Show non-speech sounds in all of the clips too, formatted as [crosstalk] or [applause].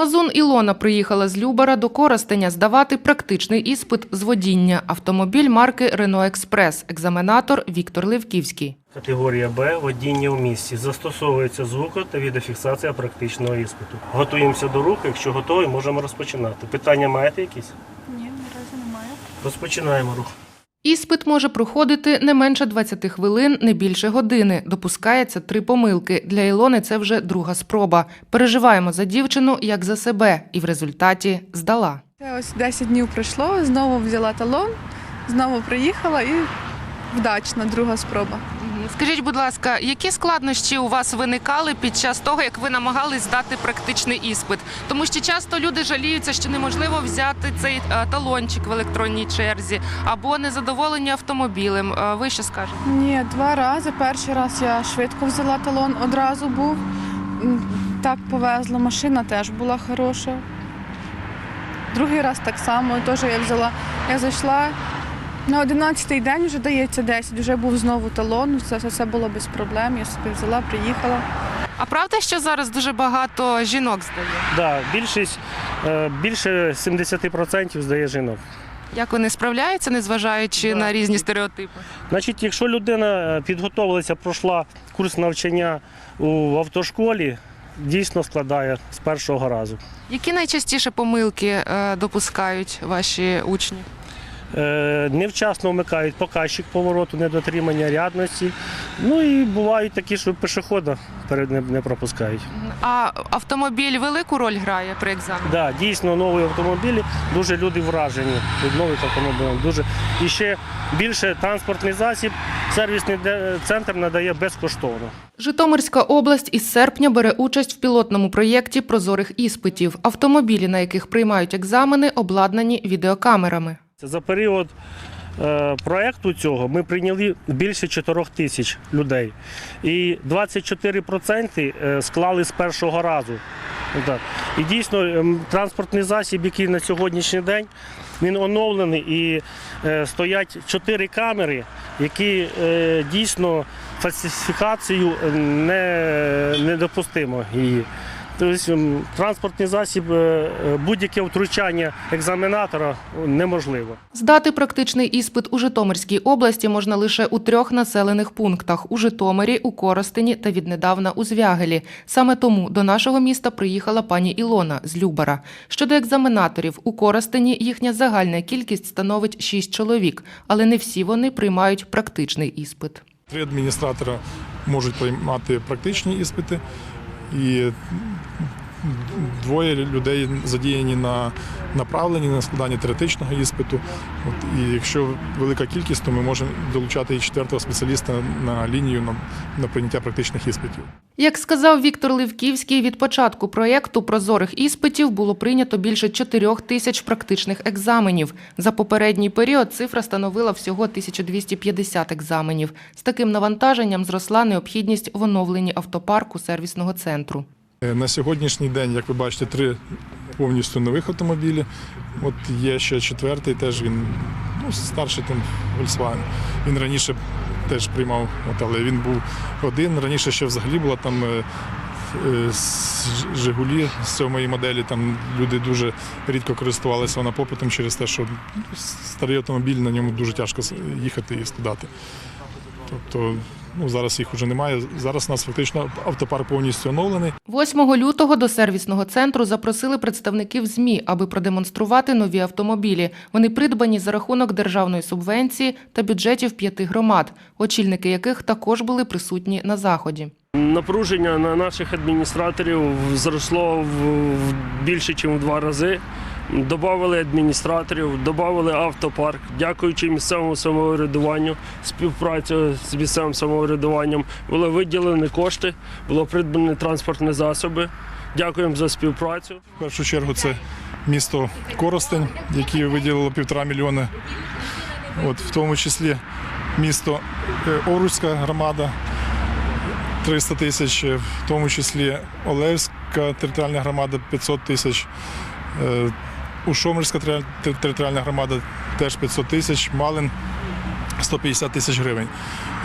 Мазун Ілона приїхала з Любара до Коростеня здавати практичний іспит з водіння. Автомобіль марки Рено Експрес. Екзаменатор Віктор Левківський. Категорія Б водіння в місті. Застосовується звуко та відеофіксація практичного іспиту. Готуємося до руху. Якщо готові, можемо розпочинати. Питання маєте якісь? Ні, наразі немає. Розпочинаємо рух. Іспит може проходити не менше 20 хвилин, не більше години. Допускається три помилки. Для Ілони це вже друга спроба. Переживаємо за дівчину як за себе, і в результаті здала. Ось 10 днів пройшло, знову взяла талон, знову приїхала і вдачна друга спроба. Скажіть, будь ласка, які складнощі у вас виникали під час того, як ви намагались здати практичний іспит? Тому що часто люди жаліються, що неможливо взяти цей е, талончик в електронній черзі або незадоволені автомобілем. Е, Ви що скажете? Ні, два рази. Перший раз я швидко взяла талон, одразу був. Так повезла, машина теж була хороша. Другий раз так само, теж я взяла. Я зайшла на 11-й день, вже дається 10, вже був знову талон, це все було без проблем. Я собі взяла, приїхала. А правда, що зараз дуже багато жінок здає? Да, більшість, е, більше 70% здає жінок. Як вони справляються, незважаючи Да. на різні стереотипи? Значить, якщо людина е, підготовилася, пройшла курс навчання у автошколі, дійсно складає з першого разу. Які найчастіше помилки е, допускають ваші учні? Е, Невчасно вмикають показчик повороту, недотримання рядності. Ну і бувають такі, що пішохода перед не, не пропускають. А автомобіль велику роль грає при екзамені? Да, дійсно нові автомобілі, дуже люди вражені від нових автомобілів. Дуже і ще більше транспортний засіб, сервісний центр надає безкоштовно. Житомирська область із серпня бере участь в пілотному проєкті прозорих іспитів. Автомобілі, на яких приймають екзамени, обладнані відеокамерами. За період е, проекту цього ми прийняли більше 4 тисяч людей. І 24% е, склали з першого разу. І дійсно ем, транспортний засіб, який на сьогоднішній день, він оновлений і е, стоять 4 камери, які дійсно фальсифікацію е, не, недопустимо її. Тобто ем, транспортний засіб, е, е, будь-яке втручання екзаменатора неможливо. Здати практичний іспит у Житомирській області можна лише у трьох населених пунктах: у Житомирі, у Коростені та віднедавна у Звягелі. Саме тому до нашого міста приїхала пані Ілона з Любара. Щодо екзаменаторів, у Коростені їхня загальна кількість становить шість чоловік, але не всі вони приймають практичний іспит. Три адміністратора можуть приймати практичні іспити, і двоє людей задіяні на направленні на складання теоретичного іспиту. От, і якщо велика кількість, то ми можемо долучати і четвертого спеціаліста на лінію на, на прийняття практичних іспитів. Як сказав Віктор Левківський, від початку проєкту прозорих іспитів було прийнято більше 4 тисяч практичних екзаменів. За попередній період цифра становила всього 1250 екзаменів. З таким навантаженням зросла необхідність в оновленні автопарку сервісного центру. Е, На сьогоднішній день, як ви бачите, три повністю нових автомобілі. От є ще четвертий, теж він ну, старший там Volkswagen. Він раніше теж приймав, от, але він був один. Раніше ще взагалі була там е, е, Жигулі з сьомої моделі. Там люди дуже рідко користувалися вона попитом через те, що старий автомобіль на ньому дуже тяжко їхати і складати. Тобто ну, зараз їх вже немає. Зараз у нас фактично автопарк повністю оновлений. 8 лютого до сервісного центру запросили представників ЗМІ, аби продемонструвати нові автомобілі. Вони придбані за рахунок державної субвенції та бюджетів п'яти громад, очільники яких також були присутні на заході. Напруження на наших адміністраторів зросло в більше, ніж в два рази. Добавили адміністраторів, додали автопарк. Дякуючи місцевому самоврядуванню, співпрацю з місцевим самоврядуванням були виділені кошти, було придбані транспортні засоби. Дякуємо за співпрацю. В першу чергу це місто Коростень, яке виділило півтора мільйони. От, в тому числі місто е, Оруська громада 300 тисяч, е, в тому числі Олевська територіальна громада 500 тисяч. Ушомирська територіальна громада теж 500 тисяч, Малин 150 тисяч гривень.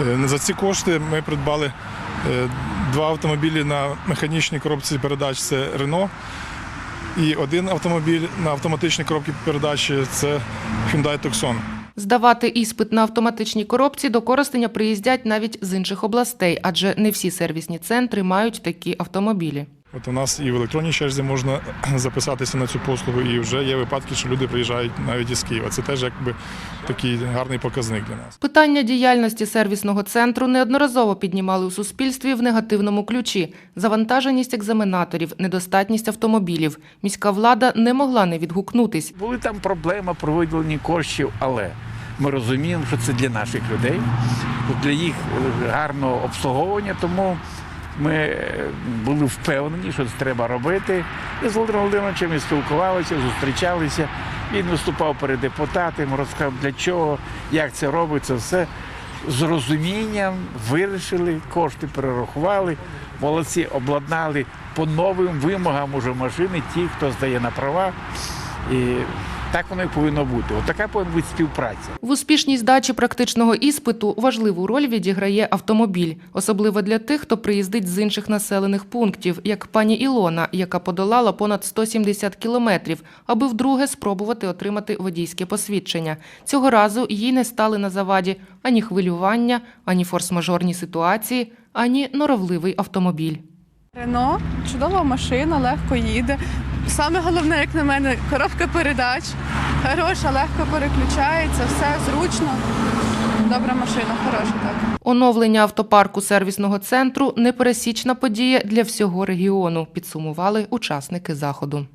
Е, За ці кошти ми придбали е, два автомобілі на механічній коробці передач. Це Рено І один автомобіль на автоматичній коробці передачі це Hyundai Tucson. Здавати іспит на автоматичній коробці до Коростеня приїздять навіть з інших областей, адже не всі сервісні центри мають такі автомобілі. От у нас і в електронній черзі можна [clears throat] записатися на цю послугу, і вже є випадки, що люди приїжджають навіть із Києва. Це теж якби такий гарний показник для нас. Питання діяльності сервісного центру неодноразово піднімали у суспільстві в негативному ключі: завантаженість екзаменаторів, недостатність автомобілів. Міська влада не могла не відгукнутись. Були там проблеми про виділення коштів, але ми розуміємо, що це для наших людей, для їх гарного обслуговування, тому ми е, були впевнені, що це треба робити. І з Володимиром Володимировичем і спілкувалися, зустрічалися. Він виступав перед депутатами, розказав, для чого, як це робиться, все. З розумінням вирішили, кошти перерахували, молодці обладнали по новим вимогам уже машини, ті, хто здає на права. І так воно і повинно бути. Отака повинна бути співпраця. В успішній здачі практичного іспиту важливу роль відіграє автомобіль, особливо для тих, хто приїздить з інших населених пунктів, як пані Ілона, яка подолала понад 170 кілометрів, аби вдруге спробувати отримати водійське посвідчення. Цього разу їй не стали на заваді ані хвилювання, ані форс-мажорні ситуації, ані норовливий автомобіль. Рено чудова машина, легко їде. Саме головне, як на мене, коробка передач. Хороша, легко переключається, все зручно. Добра машина, хороша так. Оновлення автопарку сервісного центру непересічна подія для всього регіону, підсумували учасники заходу.